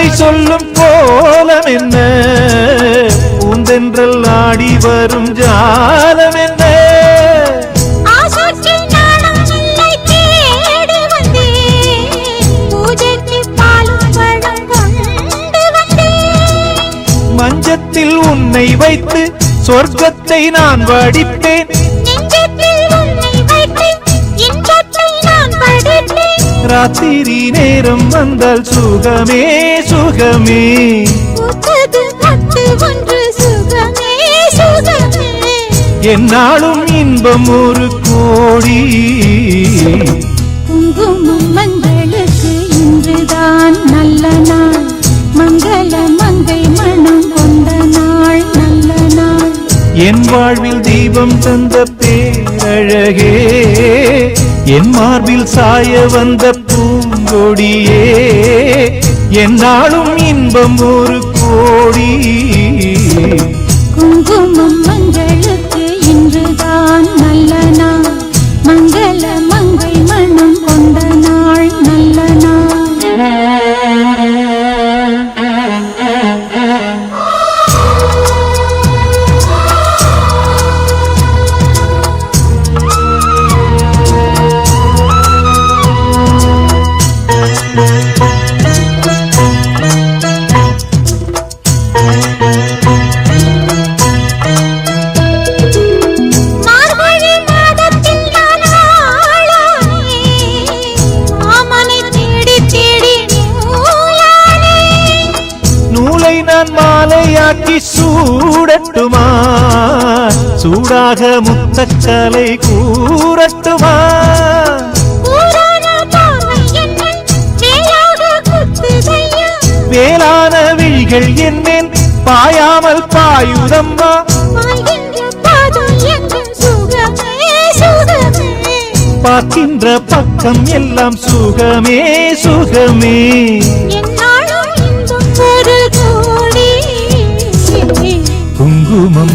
ஜாடை சொல்லும் கோலம் என்ன? பூந்தென்றல் ஆடி வரும் ஜாலம் என்ன? மஞ்சத்தில் உன்னை வைத்து சொர்க்கத்தை நான் வடிப்பேன். ராத்திரி நேரம் வந்தால் சுகமே சுகமே. என்னாலும் இன்பம் ஒரு கோடி. குங்குமம் மங்களுக்கு இன்றுதான் நல்ல நாள். மங்கள மங்கை மனம் கொண்ட நாள் நல்ல நாள். என் வாழ்வில் தீபம் தந்த பேரழகே. என் மார்பில் சாய வந்த பூங்கொடியே என்னாலும் இன்பம் ஒரு கோடி. குங்குமம் காட்சி சூடட்டுமா? சூடாக முத்தக்கலை கூறட்டுமா? வேளான விழிகள் என்னேன் பாயாமல் பாயுதம்மா. பார்க்கின்ற பக்கம் எல்லாம் சுகமே சுகமே.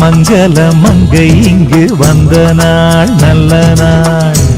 மஞ்சள மங்கை இங்கு வந்த நாள் நல்ல நாள்.